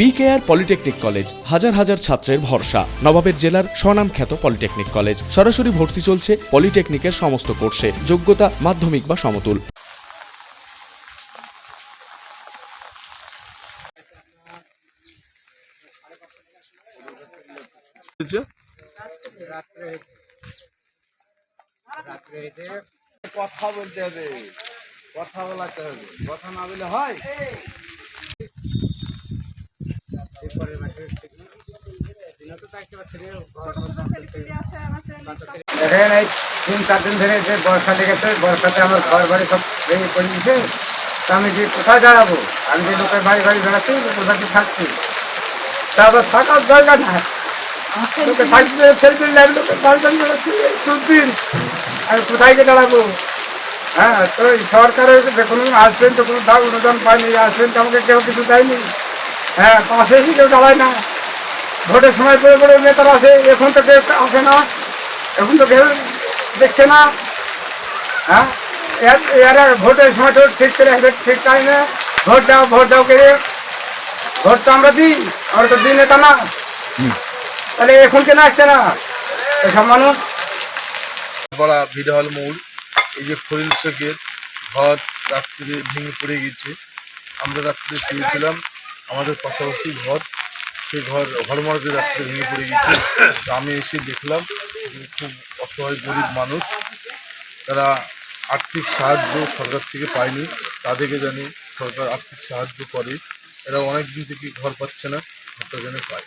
BKR polytechnic college হাজার হাজার ছাত্রের ভরসা। নবাবের জেলার স্বনামখ্যাত পলিটেকনিক কলেজ সরাসরি ভর্তি চলছে পলিটেকনিকের সমস্ত কোর্সে। যোগ্যতা মাধ্যমিক বা সমতুল। কথা বলতে হবে। কথা বলাতে হবে। কথা না বলে হয়? দেখেন এই তিন, চার দিন ধরে যে বর্ষা লেগেছে, বর্ষাতে আমার ঘর বাড়ি সব ভেঙে পড়ে গেছে তা আমি যে কোথায় দাঁড়াবো? আমি যে লোকের বাড়ি বাড়ি বেড়াচ্ছি কোথায় কি থাকছি। তারপর থাকার জায়গা না লোকে থাকতে ছেলে লাগে লোকের বাড়ি বাড়ি বেড়াচ্ছি দুদিন আমি কোথায় গিয়ে দাঁড়াবো? হ্যাঁ তো সরকারের কোনো আসবেন, তো কোনো অনুদান পাইনি আসবেন, তো আমাকে কেউ কিছু দেয়নি। হ্যাঁ পাশে কেউ দাঁড়ায় না। ভোটের সময় করে করে নেতারা আসে এখন তো কেউ আসে না এখন তো কেউ দেখছে না। হ্যাঁ? এর- এরা ভোটের সময় তো ঠিক করে আসবে ঠিক টাইমে ভোট দাও ভোট দাও করে। ভোট তো আমরা দিই আমরা তো দিই নেতা না। তাহলে এখন কেন আসছে না? এসব মানুষ। পাড়া ভিড়হল মোড় এই যে খলিল শেখের ঘর রাত্রে ভেঙে পড়ে গেছে। আমরা রাত্রে শুয়েছিলাম আমাদের পাশাপাশি ঘর। সেই ঘর ঘরমরকে রাস্তায় ভেঙে পড়ে গেছে আমি এসে দেখলাম খুব অসহায়, গরিব মানুষ। তারা আর্থিক সাহায্য সরকার থেকে পায়নি। তাদেরকে জানি সরকার আর্থিক সাহায্য করে। এরা অনেক দিন থেকে ঘর পাচ্ছে না, ঘরটা যেন পায়।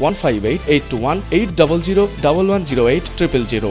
one five eight eight two one eight double zero double one zero eight triple zero